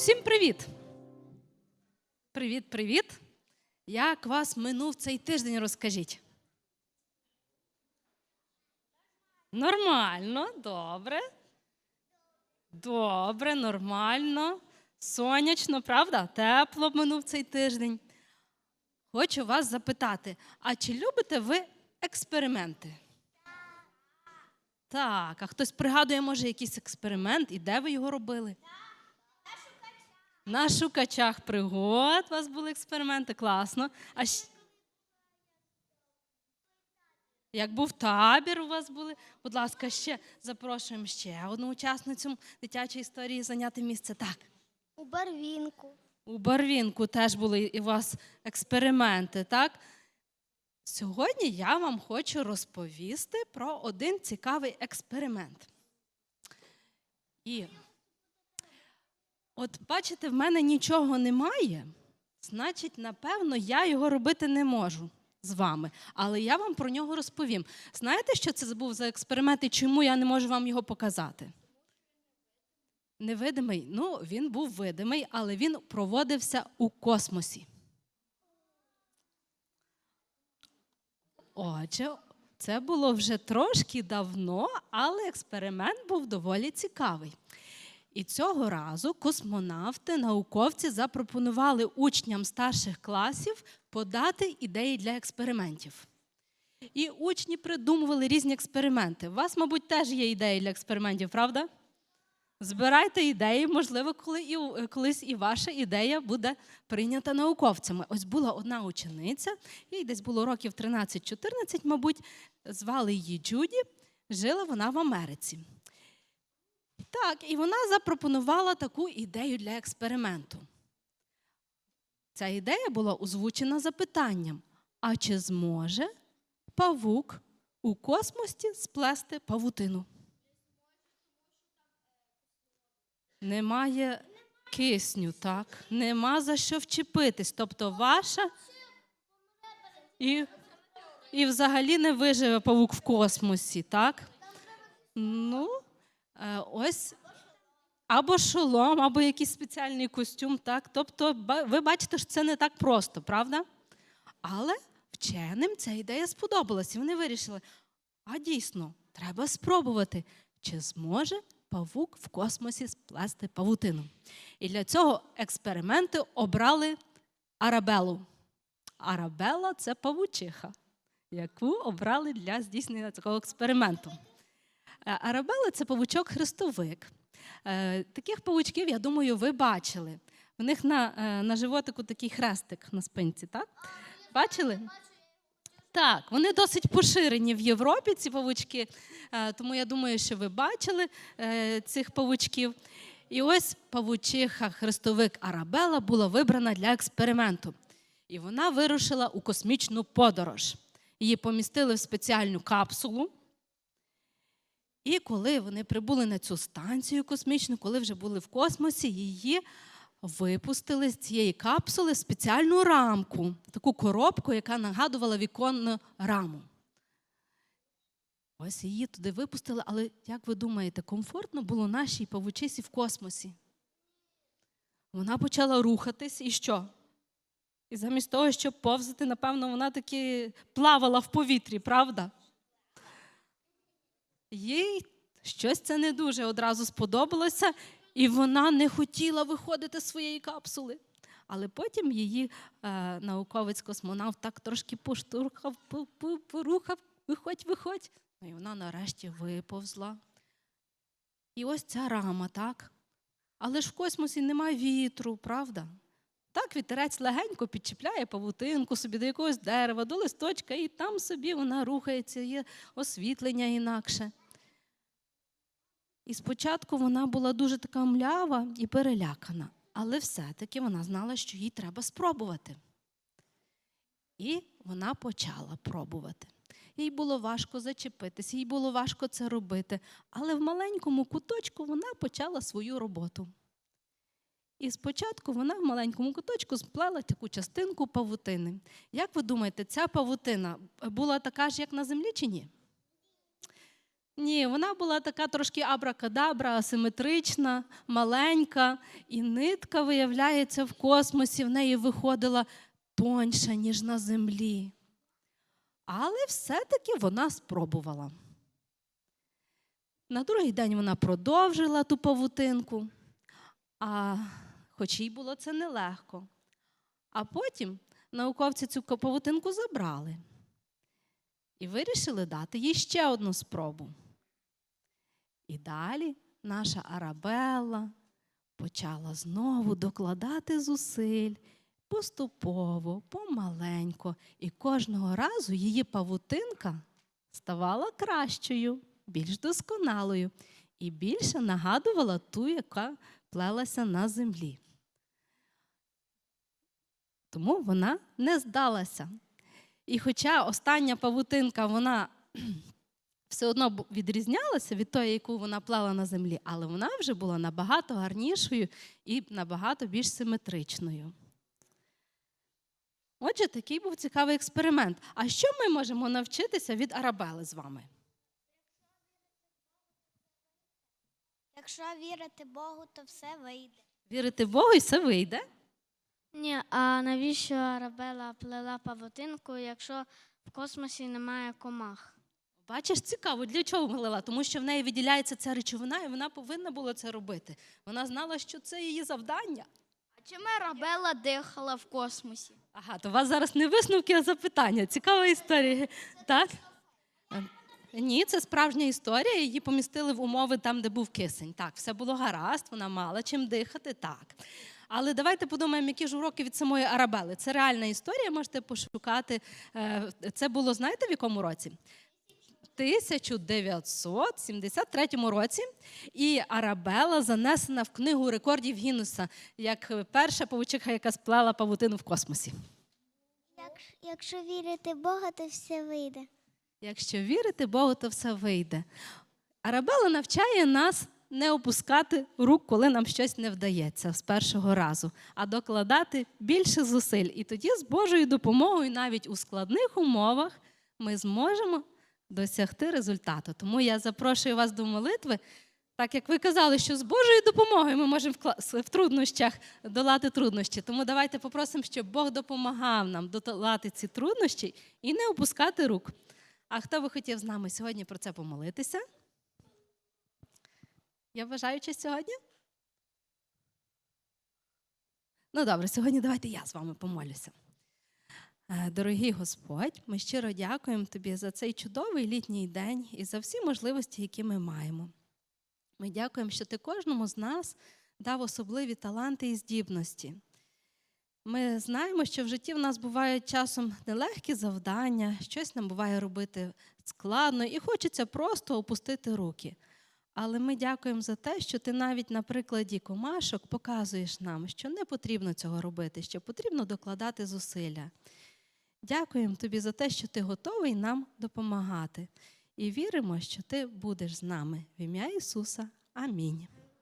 Усім привіт! Привіт, привіт! Як вас минув цей тиждень, розкажіть? Нормально, добре. Добре, нормально. Сонячно, правда? Тепло минув цей тиждень. Хочу вас запитати: а чи любите ви експерименти? Так, а хтось пригадує, може, якийсь експеримент і де ви його робили? На шукачах пригод у вас були експерименти, класно. А як був табір, у вас були, будь ласка, ще запрошуємо ще одну учасницю дитячої історії зайняти місце. Так. У барвінку. У Барвінку теж були і у вас експерименти, так? Сьогодні я вам хочу розповісти про один цікавий експеримент. І от бачите, в мене нічого немає, значить, напевно, я його робити не можу з вами. Але я вам про нього розповім. Знаєте, що це був за експеримент і чому я не можу вам його показати? Невидимий, ну він був видимий, але він проводився у космосі. Отже, це було вже трошки давно, але експеримент був доволі цікавий. І цього разу космонавти, науковці запропонували учням старших класів подати ідеї для експериментів. І учні придумували різні експерименти. У вас, мабуть, теж є ідеї для експериментів, правда? Збирайте ідеї, можливо, коли і, колись і ваша ідея буде прийнята науковцями. Ось була одна учениця, їй десь було років 13-14, мабуть, звали її Джуді, жила вона в Америці. Так, і вона запропонувала таку ідею для експерименту. Ця ідея була озвучена запитанням: а чи зможе павук у космосі сплести павутину? Немає кисню, так? Нема за що вчепитись. Тобто ваша і, і взагалі не виживе павук в космосі, так? Ну, ось. Або шолом, або якийсь спеціальний костюм, так? Тобто, ви бачите, що це не так просто, правда? Але вченим ця ідея сподобалась, і вони вирішили: а дійсно, треба спробувати, чи зможе павук в космосі сплести павутину. І для цього експерименти обрали Арабелу. Арабела це павучиха, яку обрали для здійснення такого експерименту. Арабела це павучок-хрестовик. Е, Таких павучків, я думаю, ви бачили. В них на, е, на животику такий хрестик на спинці, так? Бачили? Так, вони досить поширені в Європі, ці павучки, е, тому я думаю, що ви бачили цих павучків. І ось павучиха хрестовик Арабела була вибрана для експерименту. І вона вирушила у космічну подорож. Її помістили в спеціальну капсулу. І коли вони прибули на цю станцію космічну, коли вже були в космосі, її випустили з цієї капсули спеціальну рамку, таку коробку, яка нагадувала віконну раму. Ось її туди випустили, але як ви думаєте, комфортно було нашій павучисі в космосі? Вона почала рухатись і що? І замість того, щоб повзати, напевно, вона таки плавала в повітрі, правда? Їй щось це не дуже одразу сподобалося, і вона не хотіла виходити з своєї капсули. Але потім її е, науковець-космонавт так трошки поштурхав, порухав, виходь, виходь. Ну і вона нарешті виповзла. І ось ця рама, так? Але ж в космосі немає вітру, правда? Так, вітерець легенько підчіпляє павутинку собі до якогось дерева, до листочка, і там собі вона рухається, є освітлення інакше. І спочатку вона була дуже така млява і перелякана, але все-таки вона знала, що їй треба спробувати. І вона почала пробувати. Їй було важко зачепитися, їй було важко це робити, але в маленькому куточку вона почала свою роботу. І спочатку вона в маленькому куточку сплела таку частинку павутини. Як ви думаєте, ця павутина була така ж, як на землі, чи ні? Ні, вона була така трошки абракадабра, асиметрична, маленька, і нитка, виявляється, в космосі в неї виходила тоньша, ніж на землі. Але все-таки вона спробувала. На другий день вона продовжила ту павутинку, а хоч їй було це нелегко. А потім науковці цю павутинку забрали і вирішили дати їй ще одну спробу. І далі наша Арабелла почала знову докладати зусиль поступово, помаленько, і кожного разу її павутинка ставала кращою, більш досконалою і більше нагадувала ту, яка плелася на землі. Тому вона не здалася. І хоча остання павутинка, вона все одно відрізнялася від тої, яку вона плела на землі, але вона вже була набагато гарнішою і набагато більш симетричною. Отже, такий був цікавий експеримент. А що ми можемо навчитися від Арабели з вами? Якщо вірити Богу, то все вийде. Вірити в Бога і все вийде. Ні, а навіщо Арабела плела павутинку, якщо в космосі немає комах? Бачиш, цікаво, для чого плела? Тому що в неї виділяється ця речовина, і вона повинна була це робити. Вона знала, що це її завдання. А чому Арабела дихала в космосі? Ага, то у вас зараз не висновки, а запитання. Цікава історія. Так? Ні, це справжня історія. Її помістили в умови там, де був кисень. Так, все було гаразд, вона мала чим дихати, так. Але давайте подумаємо, які ж уроки від самої Арабели. Це реальна історія, можете пошукати. Е, Це було, знаєте, в якому році? 1973 році, і Арабела занесена в книгу рекордів Гіннеса як перша павучиха, яка сплела павутину в космосі. Якщо, вірити Бога, то все вийде. Якщо вірити Богу, то все вийде. Арабела навчає нас не опускати рук, коли нам щось не вдається з першого разу, а докладати більше зусиль. І тоді з Божою допомогою, навіть у складних умовах, ми зможемо досягти результату. Тому я запрошую вас до молитви. Так як ви казали, що з Божою допомогою ми можемо в труднощах долати труднощі. Тому давайте попросимо, щоб Бог допомагав нам долати ці труднощі і не опускати рук. А хто би хотів з нами сьогодні про це помолитися? Я бажаючи сьогодні? Ну добре, сьогодні давайте я з вами помолюся. Е, Дорогий Господь, ми щиро дякуємо Тобі за цей чудовий літній день і за всі можливості, які ми маємо. Ми дякуємо, що Ти кожному з нас дав особливі таланти і здібності. Ми знаємо, що в житті в нас бувають часом нелегкі завдання, щось нам буває робити складно, і хочеться просто опустити руки. Але ми дякуємо за те, що ти навіть на прикладі комашок показуєш нам, що не потрібно цього робити, що потрібно докладати зусилля. Дякуємо тобі за те, що ти готовий нам допомагати. І віримо, що ти будеш з нами. В ім'я Ісуса. Амінь.